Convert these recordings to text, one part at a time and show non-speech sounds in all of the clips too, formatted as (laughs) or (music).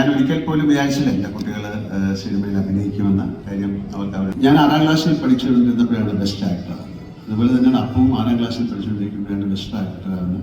ഞാൻ ഒരിക്കൽ പോലും വിചാരിച്ചില്ല എന്റെ കുട്ടികൾ സിനിമയിൽ അഭിനയിക്കുമെന്ന കാര്യം അവർക്ക് അവർ ഞാൻ ആറാം ക്ലാസ്സിൽ പഠിച്ചുകൊണ്ടിരുന്നപ്പോഴാണ് ബെസ്റ്റ് ആക്ടർ അതുപോലെ തന്നെയാണ് അപ്പവും ആറാം ക്ലാസ്സിൽ പഠിച്ചുകൊണ്ടിരിക്കുമ്പോഴാണ് ബെസ്റ്റ് ആക്ടറാണ്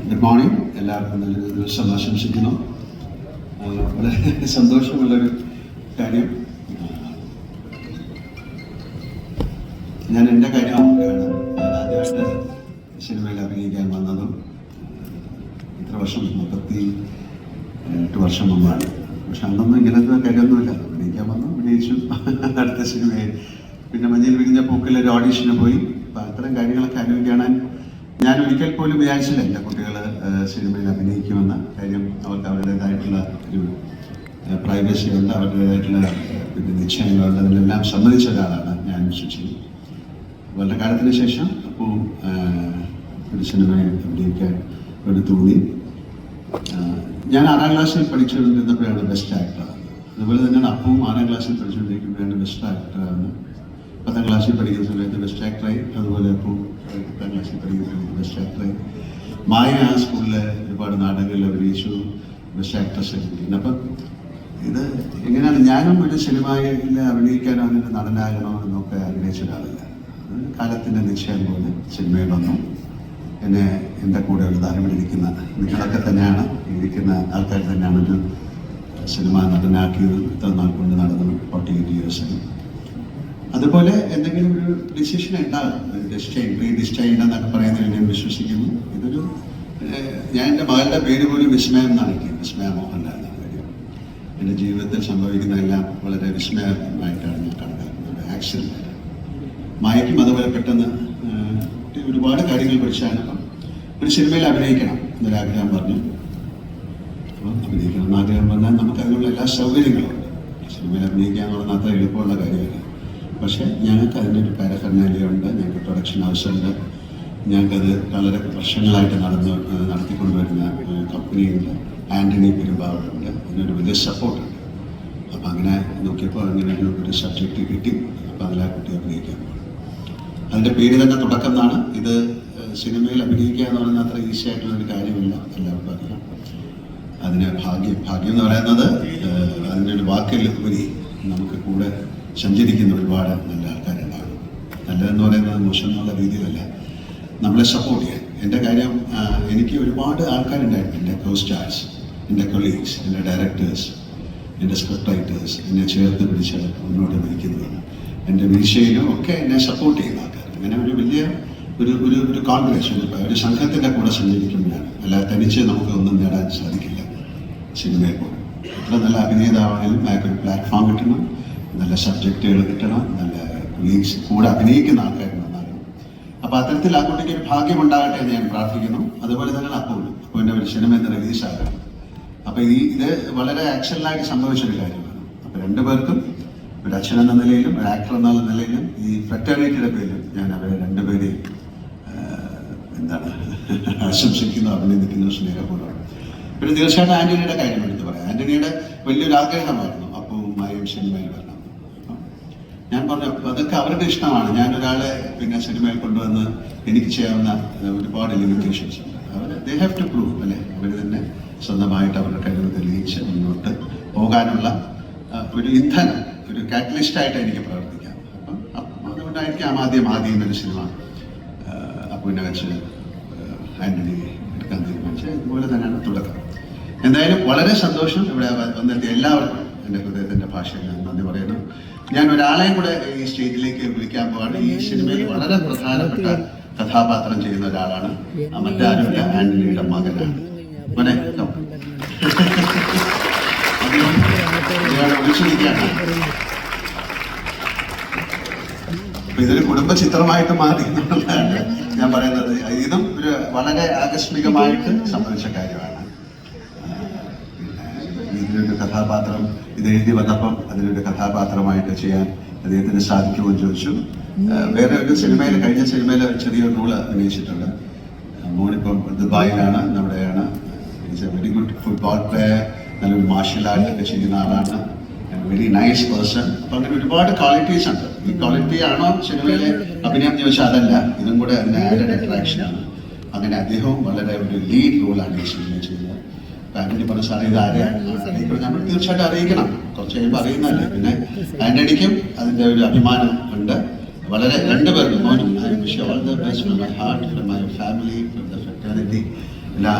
ഗുഡ് മോർണിംഗ് എല്ലാവർക്കും നല്ലൊരു ദിവസം ആശംസിക്കുന്നു. വളരെ സന്തോഷമുള്ളൊരു കാര്യം. ഞാൻ എന്റെ കാര്യം ആദ്യമായിട്ട് സിനിമയിൽ അഭിനയിക്കാൻ വന്നതും ഇത്ര വർഷം മുപ്പത്തി എട്ട് വർഷം മുമ്പാണ്. പക്ഷെ അന്നൊന്നും ഇങ്ങനത്തെ കാര്യമൊന്നുമില്ല. അഭിനയിക്കാൻ വന്നു അഭിനയിച്ചു. അടുത്ത സിനിമയിൽ പിന്നെ മഞ്ഞയിൽ വിരിഞ്ഞ പൂക്കിൽ ഒരു ഓഡീഷന് പോയി. അപ്പം അത്തരം കാര്യങ്ങളൊക്കെ അനുഭവിക്കാൻ ഞാൻ ഒരിക്കൽ പോലും വിചാരിച്ചില്ല എന്റെ കുട്ടികൾ സിനിമയിൽ അഭിനയിക്കുമെന്ന കാര്യം അവർക്ക് അവരുടേതായിട്ടുള്ള ഒരു പ്രൈവസി ഉണ്ട്. അവരുടേതായിട്ടുള്ള പിന്നെ നിശ്ചയങ്ങളുണ്ട്. അതിലെല്ലാം സമ്മതിച്ച ഒരാളാണ് ഞാൻ ശുചി വളരെ കാലത്തിന് ശേഷം അപ്പോൾ സിനിമയിൽ അഭിനയിക്കാൻ ഒരു തോന്നി. ഞാൻ ആറാം ക്ലാസ്സിൽ പഠിച്ചുകൊണ്ടിരുന്നപ്പോഴാണ് ബെസ്റ്റ് ആക്ടർ അതുപോലെ തന്നെയാണ് അപ്പവും ആറാം ക്ലാസ്സിൽ പഠിച്ചുകൊണ്ടിരിക്കുമ്പോഴാണ് ബെസ്റ്റ് ആക്ടറാണ് പത്താം ക്ലാസ്സിൽ പഠിക്കുന്ന സമയത്ത് ബെസ്റ്റ് ആക്ടറായി അതുപോലെ അപ്പോൾ പത്താം ക്ലാസ്സിൽ പഠിക്കുന്ന സമയത്ത് ബെസ്റ്റ് ആക്ടറായി മായ ആ സ്കൂളിൽ ഒരുപാട് നാടകങ്ങളിൽ അഭിനയിച്ചു. ബെസ്റ്റ് ആക്ട്രസ് കിട്ടിയിട്ടുണ്ട് അപ്പം ഇത് എങ്ങനെയാണ്? ഞാനും ഒരു സിനിമയിൽ അഭിനയിക്കാനോ അങ്ങനെ നടനാകണോ എന്നൊക്കെ ആഗ്രഹിച്ച ഒരാളല്ല. കാലത്തിന്റെ നിശ്ചയം പോലെ സിനിമയിൽ വന്നു. എന്നെ എന്റെ കൂടെ ഒരു ധാരണയിലിരിക്കുന്ന നിങ്ങളൊക്കെ തന്നെയാണ്. ഇരിക്കുന്ന ആൾക്കാർ തന്നെയാണ് ഒരു സിനിമ നടനാക്കിയത്. ഇത്ര നാൾ കൊണ്ട് നടന്നു ഫോർട്ടി എയ്റ്റ് ഇയേഴ്സിന് അതുപോലെ എന്തെങ്കിലും ഒരു ഡിസിഷൻ ഉണ്ടാകും. ഡിസ്റ്റൈൻ പ്രീ ഡിസ്റ്റൈൻ എന്നൊക്കെ പറയുന്നതിൽ ഞാൻ വിശ്വസിക്കുന്നു. ഇതൊരു ഞാൻ എന്റെ മകളുടെ പേര് പോലും വിസ്മയം എന്നാണ് എനിക്ക്. വിസ്മയ മോഹൻലാൽ എന്നാണ് പേര്. എന്റെ ജീവിതത്തിൽ സംഭവിക്കുന്നതെല്ലാം വളരെ വിസ്മയമായിട്ടാണ് ഞാൻ കണക്കാക്കുന്നത്. ആക്സിഡന്റ് മായക്കും അതുപോലെ പെട്ടെന്ന് ഒരുപാട് കാര്യങ്ങൾ പഠിച്ചാണ്. ഒരു സിനിമയിൽ അഭിനയിക്കണം എന്നൊരു ആഗ്രഹം പറഞ്ഞു. അപ്പം അഭിനയിക്കണം ആഗ്രഹം പറഞ്ഞാൽ നമുക്ക് അതിനുള്ള എല്ലാ സൗകര്യങ്ങളും സിനിമയിൽ അഭിനയിക്കുക എന്ന് പറഞ്ഞാൽ അത്ര എളുപ്പമുള്ള കാര്യമല്ല. പക്ഷേ ഞങ്ങൾക്ക് അതിന്റെ ഒരു പാരഫർണാലിയ ഉണ്ട് ഞങ്ങൾക്ക് പ്രൊഡക്ഷൻ ആവശ്യമുണ്ട്. ഞങ്ങൾക്കത് വളരെ വർഷങ്ങളായിട്ട് നടന്ന് നടത്തിക്കൊണ്ടുവരുന്ന കമ്പനിയുണ്ട് ആന്റണി പെരുമ്പാവുണ്ട് അതിനൊരു വലിയ സപ്പോർട്ടുണ്ട് അപ്പം അങ്ങനെ നോക്കിയപ്പോൾ അങ്ങനെ ഒരു സബ്ജക്റ്റ് കിട്ടി. അപ്പോൾ അതിലാ കുട്ടി അഭിനയിക്കാൻ പോയി അതിന്റെ പേര് തന്നെ തുടക്കം എന്നാണ്. ഇത് സിനിമയിൽ അഭിനയിക്കുക എന്ന് പറയുന്നത് അത്ര ഈസി ആയിട്ടുള്ള ഒരു കാര്യമില്ല എല്ലാവർക്കും അറിയാം അതിന് ഭാഗ്യം ഭാഗ്യം എന്ന് പറയുന്നത് അതിനൊരു വാക്കിൽ ഉപരി നമുക്ക് കൂടെ സഞ്ചരിക്കുന്ന ഒരുപാട് നല്ല ആൾക്കാരുണ്ടാകും. നല്ലതെന്ന് പറയുന്നത് മോശം എന്നുള്ള രീതിയിലല്ല. നമ്മളെ സപ്പോർട്ട് ചെയ്യാൻ. എന്റെ കാര്യം എനിക്ക് ഒരുപാട് ആൾക്കാരുണ്ടായിരുന്നു. എന്റെ കോ സ്റ്റാർസ് എന്റെ കൊളീഗ്സ് എന്റെ ഡയറക്ടേഴ്സ് എന്റെ സ്ക്രിപ്റ്റ് റൈറ്റേഴ്സ് എന്നെ ചേർത്ത് പിടിച്ച് മുന്നോട്ട് നയിക്കുന്നതാണ്. എന്റെ വീശയിലും ഒക്കെ എന്നെ സപ്പോർട്ട് ചെയ്യുന്ന ആൾക്കാർ അങ്ങനെ ഒരു വലിയ ഒരു ഒരു ഒരു കോൺഗ്രസ് ഒരു സംഘത്തിന്റെ കൂടെ സഞ്ചരിക്കുമ്പോഴാണ്. അല്ലാതെ തനിച്ച് നമുക്ക് ഒന്നും നേടാൻ സാധിക്കില്ല സിനിമയെ പോലും. എത്ര നല്ല അഭിനേതാവാണെങ്കിലും അയാൾക്ക് ഒരു പ്ലാറ്റ്ഫോം കിട്ടണം നല്ല സബ്ജക്റ്റുകൾ കിട്ടണം നല്ല കൊളീഗ്സ് കൂടെ അഭിനയിക്കുന്ന ആൾക്കാർ നന്നാകണം അപ്പോൾ അത്തരത്തിൽ ആ കുട്ടിക്ക് ഒരു ഭാഗ്യം ഉണ്ടാകട്ടെ എന്ന് ഞാൻ പ്രാർത്ഥിക്കുന്നു. അതുപോലെ തന്നെ അപ്പോൾ അപ്പോൾ എന്റെ ഒരു സിനിമ ഇന്ന് റിലീസാകണം അപ്പോൾ ഈ ഇത് വളരെ ആക്ഷനിലായിട്ട് സംഭവിച്ചൊരു കാര്യമാണ്. അപ്പോൾ രണ്ടുപേർക്കും ഒരു അച്ഛൻ എന്ന നിലയിലും ഒരു ആക്ടർ എന്നുള്ള നിലയിലും ഈ ഫ്രറ്റേണിറ്റിയുടെ പേരിലും ഞാൻ അവരെ രണ്ടുപേരെയും ആഹ്, എന്താണ് ആശംസിക്കുന്നു അഭിനന്ദിക്കുന്നു സ്നേഹപൂർവം. പിന്നെ തീർച്ചയായിട്ടും ആന്റണിയുടെ കാര്യം എടുത്ത് പറയാം. ആന്റണിയുടെ വലിയൊരു ആഗ്രഹമായിരുന്നു. അപ്പവും മായും സിനിമയിൽ വരണം. ഞാൻ പറഞ്ഞു അതൊക്കെ അവരുടെ ഇഷ്ടമാണ്. ഞാൻ ഒരാളെ പിന്നെ സിനിമയിൽ കൊണ്ടുവന്ന് എനിക്ക് ചെയ്യാവുന്ന ഒരുപാട് ലിമിറ്റേഷൻസ് ഉണ്ട്. അവർ ദേ ഹാവ് ടു പ്രൂവ് അല്ലേ? അവർ തന്നെ സ്വന്തമായിട്ട് അവരുടെ കഴിവ് തെളിയിച്ച് മുന്നോട്ട് പോകാനുള്ള ഒരു ഇന്ധനം ഒരു കാറ്റലിസ്റ്റ് ആയിട്ട് എനിക്ക് പ്രവർത്തിക്കാം. അപ്പം അതുകൊണ്ടായിരിക്കാം ആദ്യം ആദ്യം ഒരു സിനിമ അപ്പുവിനെ വെച്ച് ഇതുപോലെ തന്നെയാണ് തുടക്കം. എന്തായാലും വളരെ സന്തോഷം ഇവിടെ വന്നെത്തിയ എല്ലാവർക്കും എന്റെ ഹൃദയത്തിന്റെ ഭാഷയിൽ ഞാൻ നന്ദി പറയുന്നു. ഞാൻ ഒരാളെയും കൂടെ ഈ സ്റ്റേജിലേക്ക് വിളിക്കാൻ പോവാണ്. ഈ സിനിമയിൽ വളരെ പ്രധാനപ്പെട്ട കഥാപാത്രം ചെയ്യുന്ന ഒരാളാണ്. മറ്റാരുമില്ല ആന്റണിയുടെ മകനാണ്. മോനെ come. (laughs) ഇതൊരു കുടുംബ ചിത്രമായിട്ട് മാറി എന്നുള്ളതാണ് ഞാൻ പറയുന്നത്. ഇതും ഒരു വളരെ ആകസ്മികമായിട്ട് സംഭവിച്ച കാര്യമാണ്. ഇതിനൊരു കഥാപാത്രം ഇത് എഴുതി വന്നപ്പം അതിനൊരു കഥാപാത്രമായിട്ട് ചെയ്യാൻ അദ്ദേഹത്തിന് സാധിക്കുമെന്ന് ചോദിച്ചു. വേറെ ഒരു സിനിമയിൽ കഴിഞ്ഞ സിനിമയിൽ ചെറിയൊരു റോൾ അഭിനയിച്ചിട്ടുണ്ട്. മോണിപ്പം ദുബായിലാണ് നമ്മുടെയാണ്. A very good football player നല്ലൊരു മാർഷ്യൽ ആർട്ട് ഒക്കെ ചെയ്യുന്ന ആളാണ്. വെരി നൈസ് പേഴ്സൺ അപ്പൊ അങ്ങനെ ഒരുപാട് ക്വാളിറ്റീസ് ഉണ്ട്. ഈ ക്വാളിറ്റി ആണോ സിനിമയിലെ അഭിനയം ചോദിച്ചാൽ അതല്ല. ഇതും കൂടെ അതിന് ആഡഡ് അട്രാക്ഷൻ ആണ്. അങ്ങനെ അദ്ദേഹവും വളരെ ഒരു ലീഡ് റോളാണ് ഈ സിനിമയിൽ ചെയ്യുന്നത്. ആന്റണി പറഞ്ഞ സാറേ ഇത് ആരെയാണ് നമ്മൾ തീർച്ചയായിട്ടും അറിയിക്കണം. കുറച്ച് കഴിയുമ്പോൾ അറിയുന്നതല്ലേ. പിന്നെ ആന്റണിക്കും അതിന്റെ ഒരു അഭിമാനം ഉണ്ട്. വളരെ രണ്ടുപേർക്കും മോനും I wish all the best my heart my family from the fraternity എല്ലാ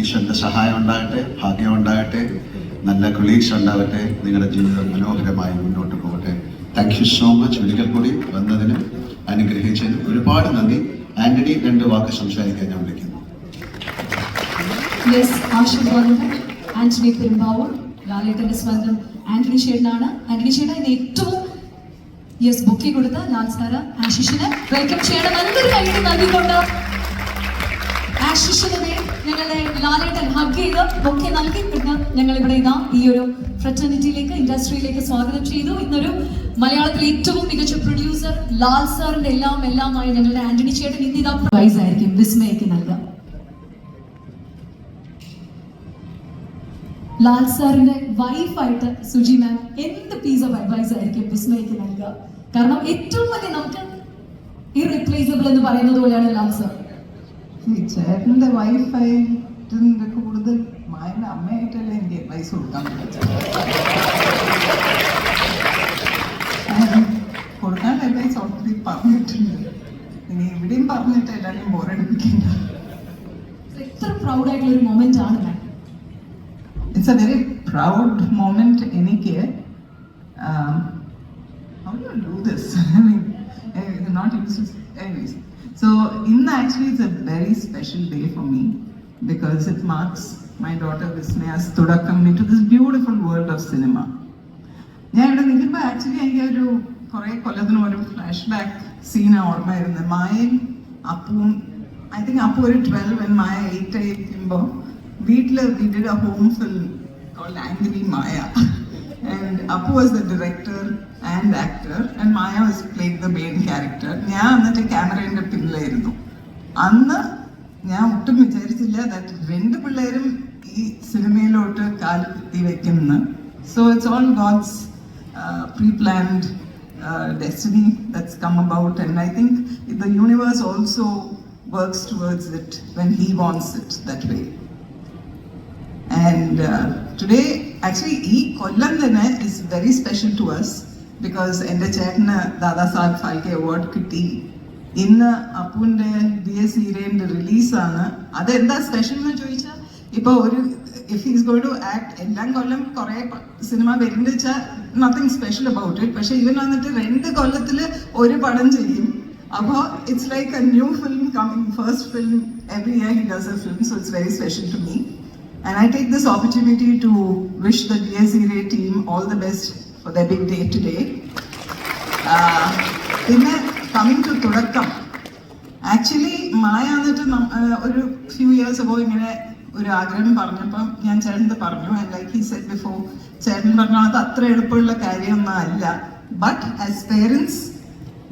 ഈശ്വരന്റെ സഹായം ഉണ്ടാകട്ടെ ഭാഗ്യം ഉണ്ടാകട്ടെ. നല്ല കൊളീഗ്സ് ഉണ്ടാവട്ടെ. നിങ്ങളുടെ ജീവിതം മനോഹരമായി മുന്നോട്ട് പോകട്ടെ. താങ്ക് യു സോ മച്ച് ഒരിക്കൽ കൂടി വന്നതിനും അനുഗ്രഹിച്ചതിനും ഒരുപാട് നന്ദി. ആന്റണി രണ്ട് വാക്ക് സംസാരിക്കാൻ ഞാൻ വിളിക്കുന്നു. ഷേഡ ഏറ്റവും യെസ് ബുക്കി കൊടുത്ത ചെയ്യണം. ഞങ്ങളുടെ ലാലേട്ടൻ ഹഗ് ചെയ്ത് ഒക്കെ നൽകി. പിന്നെ ഞങ്ങൾ ഇവിടെ ഇതാ ഈ ഒരു ഫ്രറ്റർണിറ്റിയിലേക്ക് ഇൻഡസ്ട്രിയിലേക്ക് സ്വാഗതം ചെയ്തു ഇന്നൊരു മലയാളത്തിലെ ഏറ്റവും മികച്ച പ്രൊഡ്യൂസർ ലാൽ സാറിന്റെ എല്ലാം എല്ലാമായി ഞങ്ങളുടെ ആന്റണി ചേട്ടൻ ഇന്ന് ഇതാ പ്രൈസ് ആയിരിക്കും വിസ്മയക്ക് നൽകാം. ലാൽ സാറിന്റെ വൈഫായിട്ട് സുജി മാം എന്ത് പീസ് ഓഫ് അഡ്വൈസ് ആയിരിക്കും വിസ്മയ്ക്ക് നൽകുക കാരണം ഏറ്റവും വലിയ നമുക്ക് ഇറീപ്ലേസബിൾ എന്ന് പറയുന്നത് പോലെയാണ് ലാൽ സാർ. ഈ ചേട്ടന്റെ വൈഫായിട്ട് കൂടുതൽ മായന്റെ അമ്മയായിട്ടല്ലേ എനിക്ക് അഡ്വൈസ് കൊടുക്കാൻ പറ്റും കൊടുക്കാൻ അഡ്വൈസ് ഓൾറെഡി പറഞ്ഞിട്ടുണ്ട്. ഇനി ഇവിടെയും പറഞ്ഞിട്ട് എല്ലാവരും ബോറടിപ്പിക്കണ്ട എത്ര പ്രൗഡ് ആയിട്ടുള്ള ഒരു മൊമെന്റ് ആണ് ma'am. It's a very proud moment എനിക്ക്. Um, how do you do this? (laughs) I mean, eh, So, in actually, it's a very special day for me because it marks my daughter Vismaya's തുടക്കം into this beautiful world of cinema. ഞാൻ ഇവിടെ നിൽക്കുമ്പോൾ actually എനിക്ക് ഒരു കുറേ കൊല്ലത്തിന് ഒരു flash back സീനാണ് ഓർമ്മ വരുന്നത് മായയും അപ്പുവും ഐ തിങ്ക് അപ്പു ഒരു ട്വൽവ് ആൻഡ് മായ എയ്റ്റ് ആയിരിക്കുമ്പോൾ വീട്ടിൽ വീട്ടിൽ a home film called angry Maya and Appu was the director and actor and Maya was playing the main character. ഞാൻ എന്നിട്ട് ക്യാമറയുടെ പിന്നിലായിരുന്നു. അന്ന് ഞാൻ ഒട്ടും വിചാരിച്ചില്ല ദാറ്റ് രണ്ട് പിള്ളേരും ഈ സിനിമയിലോട്ട് കാൽ കുത്തി വെക്കുന്നു so it's all God's pre planned destiny that's come about and I think the universe also works towards it when he wants it that way and today actually ഈ കൊല്ലം തന്നെ is very special to us because എന്റെ ചേട്ടന് Dada Saheb Phalke award കിട്ടി. ഇന്ന് അപ്പുവിന്റെ B S ഹീരേന്റെ റിലീസാണ് അതെന്താ special എന്ന് ചോദിച്ചാൽ ഇപ്പോൾ ഒരു if he's go to act എല്ലാം കൊല്ലം കുറേ സിനിമ വരുന്നത് വെച്ചാൽ നത്തിങ് സ്പെഷ്യൽ അബൌട്ട് ഇറ്റ് പക്ഷേ ഇവൻ വന്നിട്ട് രണ്ട് കൊല്ലത്തിൽ ഒരു പടം ചെയ്യും. അപ്പോൾ it's like a new film coming first film every year he does a film so it's very special to me And I take this opportunity to wish the DSERA team all the best for their big day today. Uh, പിന്നെ coming to തുടക്കം. Actually Maya എന്നിട്ട് ഒരു few years അബോ ഇങ്ങനെ ഒരു ആഗ്രഹം പറഞ്ഞപ്പം ഞാൻ ചേട്ടന്റെ പറഞ്ഞു. ലൈക്ക് ഹി സെറ്റ് ബിഫോർ ചേട്ടൻ പറഞ്ഞു അത് അത്ര എളുപ്പമുള്ള കാര്യമൊന്നും അല്ല. ബട്ട് ആസ് പേരൻസ്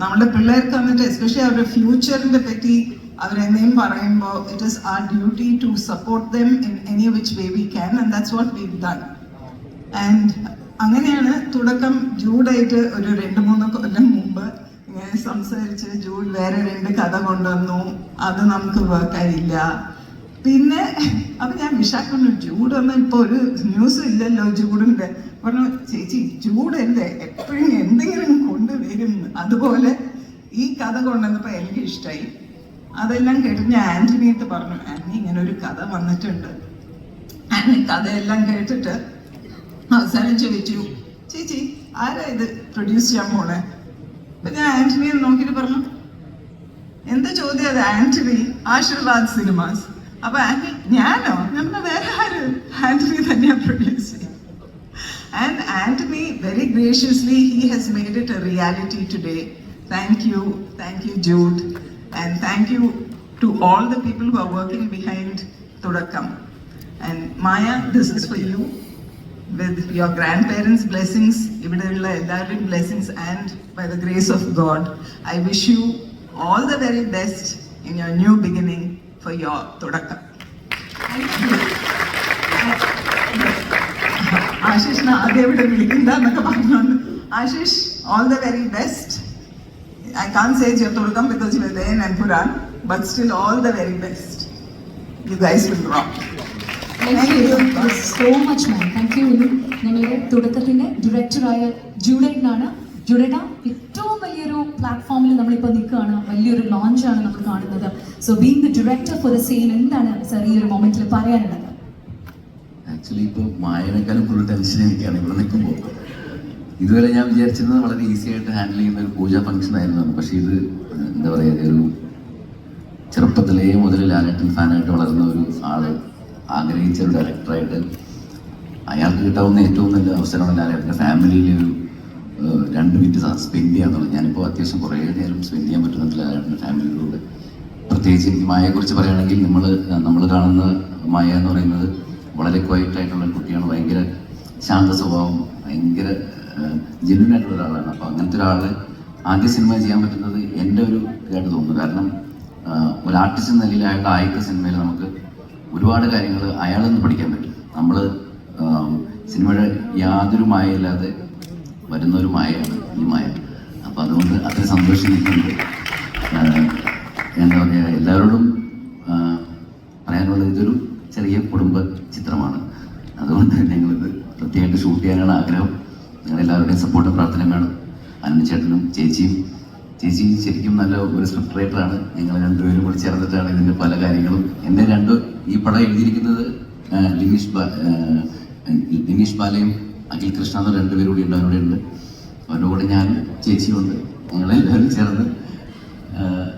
നമ്മുടെ പിള്ളേർക്ക് വന്നിട്ട് എസ്പെഷ്യലി അവരുടെ ഫ്യൂച്ചറിനെ പറ്റി അവരെന്തെങ്കിലും പറയുമ്പോൾ it is our duty to support them in any which way we can and that's what we done and അങ്ങനെയാണ് തുടക്കം. ജൂഡായിട്ട് ഒരു രണ്ട് മൂന്ന് കൊല്ലം മുമ്പ് ഇങ്ങനെ സംസാരിച്ച് ജൂഡ് വേറെ രണ്ട് കഥ കൊണ്ടുവന്നു. അത് നമുക്ക് വർക്കായില്ല പിന്നെ അപ്പൊ ഞാൻ വിശാഖപറഞ്ഞു ജൂഡ് ഒന്നും ഇപ്പൊ ഒരു ന്യൂസ് ഇല്ലല്ലോ ജൂഡിന്റെ പറഞ്ഞു ചേച്ചി ജൂഡല്ലേ എപ്പോഴും എന്തെങ്കിലും കൊണ്ടുവരും. അതുപോലെ ഈ കഥ കൊണ്ടുവന്നപ്പോ എനിക്ക് ഇഷ്ടമായി അതെല്ലാം കേട്ട്. ഞാൻ ആന്റണിയത്ത് പറഞ്ഞു ആന്റണി ഇങ്ങനെ ഒരു കഥ വന്നിട്ടുണ്ട്. ആന്റണി കഥയെല്ലാം കേട്ടിട്ട് അവസാനം ചോദിച്ചു ചേച്ചി ആരാ ഇത് പ്രൊഡ്യൂസ് ചെയ്യാൻ പോണേ? അപ്പൊ ഞാൻ ആന്റണിയെ നോക്കിയിട്ട് പറഞ്ഞു എന്താ ചോദ്യം അത്? ആന്റണി ആശീർവാദ് സിനിമാസ്. അപ്പൊ ആന്റണി ഞാനോ? നമ്മുടെ വേറെ ആര്? ആന്റണി തന്നെയാ പ്രൊഡ്യൂസ് ചെയ്യും And Anthony, very graciously, he has made it a reality today. Thank you, thank you, and thank you to all the people who are working behind Todakam. And Maya, this is for you. With your grandparents' blessings, ഇവിടെയുള്ള എല്ലാവരുടെയും blessings, and by the grace of God, I wish you all the very best in your new beginning for your Todakam. ആശിഷിനെ ആദ്യം ഇവിടെ വിളിക്കണ്ടെന്നൊക്കെ പറഞ്ഞോണ്ട് Ashish all the very best I can't say ചെറുത്തുടുക്കം because you were there in still but still all the very best. You guys will rock. So much ma'am thank you ഞങ്ങളുടെ തുടക്കത്തിന്റെ ഡയറക്ടറായ ജൂഡേറ്റിനാണ് ജൂഡേറ്റ ഏറ്റവും വലിയൊരു പ്ലാറ്റ്ഫോമിൽ നമ്മളിപ്പോൾ നിൽക്കുകയാണ്. വലിയൊരു ലോഞ്ചാണ് നമ്മൾ കാണുന്നത്. So being the director for the same എന്താണ് സർ ഈ ഒരു മൊമെന്റിൽ പറയാനുള്ളത്? ആക്ച്വലി ഇപ്പോൾ മായനേക്കാളും ഫുൾ ടെൻഷൻ എനിക്കാണ് ഇവിടെ നിൽക്കുമ്പോൾ. ഇതുവരെ ഞാൻ വിചാരിച്ചിരുന്നത് വളരെ ഈസി ആയിട്ട് ഹാൻഡിൽ ചെയ്യുന്ന ഒരു പൂജാ ഫംഗ്ഷൻ ആയിരുന്നു പക്ഷേ ഇത് എന്താ പറയുക ഒരു ചെറുപ്പത്തിലേ മുതൽ ലാലേട്ടൻ ഫാനായിട്ട് വളർന്ന ഒരു ആൾ ആഗ്രഹിച്ച ഒരു ഡയറക്ടറായിട്ട് അയാൾക്ക് കിട്ടാവുന്ന ഏറ്റവും നല്ല അവസരമാണ് ലാലേട്ടന്റെ ഫാമിലിയിൽ ഒരു രണ്ട് മിനിറ്റ് സ്പെൻഡ് ചെയ്യാന്നുള്ളത്. ഞാനിപ്പോൾ അത്യാവശ്യം കുറേ നേരം സ്പെൻഡ് ചെയ്യാൻ പറ്റുന്നുണ്ട് ലാലേട്ടന്റെ ഫാമിലിയിലൂടെ പ്രത്യേകിച്ച് എനിക്ക് മായയെക്കുറിച്ച് പറയുകയാണെങ്കിൽ നമ്മൾ നമ്മൾ കാണുന്ന മായ എന്ന് പറയുന്നത് വളരെ ക്വയറ്റ് ആയിട്ടുള്ള കുട്ടിയാണ്. ഭയങ്കര ശാന്ത സ്വഭാവം ഭയങ്കര ജെന്യൂൻ ആയിട്ടുള്ള ഒരാളാണ്. അപ്പോൾ അങ്ങനത്തെ ഒരാൾ ആദ്യ സിനിമ ചെയ്യാൻ പറ്റുന്നത് എന്റെ ഒരു ഇതായിട്ട് തോന്നുന്നു. കാരണം ഒരു ആർട്ടിസ്റ്റ് എന്ന നിലയിൽ അയാളുടെ ആദ്യത്തെ സിനിമയിൽ നമുക്ക് ഒരുപാട് കാര്യങ്ങൾ അയാളിൽ നിന്ന് പഠിക്കാൻ പറ്റും. നമ്മൾ സിനിമയുടെ യാതൊരു മായയില്ലാതെ വരുന്ന ഒരു മായയാണ് ഈ മായ. അപ്പം അതുകൊണ്ട് അത്ര സന്തോഷം നിൽക്കുന്നുണ്ട് എന്താ പറയുക എല്ലാവരോടും പറയാനുള്ളത് ഇതൊരു ചെറിയ കുടുംബ ചിത്രമാണ്. അതുകൊണ്ട് ഞങ്ങളിത് പ്രത്യേകമായിട്ട് ഷൂട്ട് ചെയ്യാനാണ് ആഗ്രഹം. നിങ്ങളെല്ലാവരുടെയും സപ്പോർട്ടും പ്രാർത്ഥന വേണം അനന്ത് ചേട്ടനും ചേച്ചിയും. ചേച്ചി ശരിക്കും നല്ല ഒരു സ്ക്രിപ്റ്റ് റൈറ്ററാണ് ഞങ്ങൾ രണ്ടുപേരും കൂടി ചേർന്നിട്ടാണ് ഇതിന്റെ പല കാര്യങ്ങളും. എന്റെ രണ്ട് ഈ പടം എഴുതിയിരിക്കുന്നത് ലിനീഷ് ലിനീഷ് ബാലയും അഖിൽ കൃഷ്ണ എന്ന രണ്ടുപേരും കൂടി ഉണ്ട് അവരുടെ ഉണ്ട്. അവരുടെ കൂടെ ഞാൻ ചേച്ചിയുണ്ട് ഞങ്ങളെല്ലാവരും ചേർന്ന്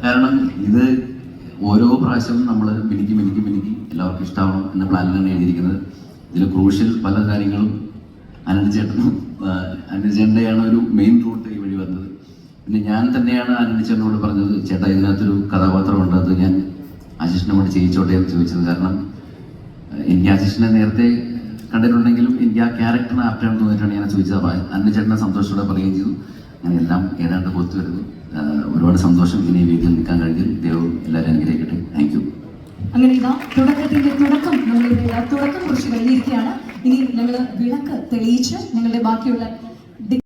കാരണം ഇത് ഓരോ പ്രാവശ്യവും നമ്മൾ മിനിക്ക് മിനിക്ക് മിനിക്ക് എല്ലാവർക്കും ഇഷ്ടമാവണം എന്ന പ്ലാനിലാണ് എഴുതിയിരിക്കുന്നത്. ഇതിൽ ക്രൂഷ്യൽ പല കാര്യങ്ങളും അനന്ത് ചേട്ടനും ആഹ് ഒരു മെയിൻ റൂട്ട് ഈ വഴി വന്നത്. പിന്നെ ഞാൻ തന്നെയാണ് അനന്ത് ചേട്ടനോട് പറഞ്ഞത് ചേട്ടാ ഇതിനകത്തൊരു കഥാപാത്രമുണ്ട് അത് ഞാൻ ആശിഷിനോട് ചെയ്യിച്ചോട്ടെ എന്ന് ചോദിച്ചത്. കാരണം എനിക്ക് ആശിഷിനെ നേരത്തെ കണ്ടിട്ടുണ്ടെങ്കിലും എനിക്ക് ആ ക്യാരക്ടറിന് ആപ്റ്റാണെന്ന് തോന്നിയിട്ടാണ് ഞാൻ ചോദിച്ചത്. അപ്പോൾ അന്ന ചേട്ടനെ സന്തോഷത്തോടെ പറയുകയും ചെയ്തു. അങ്ങനെ എല്ലാം ഏതാണ്ട് ഒത്തു വരുന്നു. ഒരുപാട് സന്തോഷം ഇനി വീട്ടിൽ നിൽക്കാൻ കഴിഞ്ഞു. ദൈവം എല്ലാവരും അനുഗ്രഹിക്കട്ടെ. താങ്ക് യു അങ്ങനെ ഇതാ തുടക്കത്തിന്റെ തുടക്കം ഇതാ തുടക്കം കുറിച്ച് കഴിഞ്ഞിരിക്കുകയാണ് ഇനി നമ്മൾ വിളക്ക് തെളിയിച്ച് നിങ്ങളുടെ ബാക്കിയുള്ള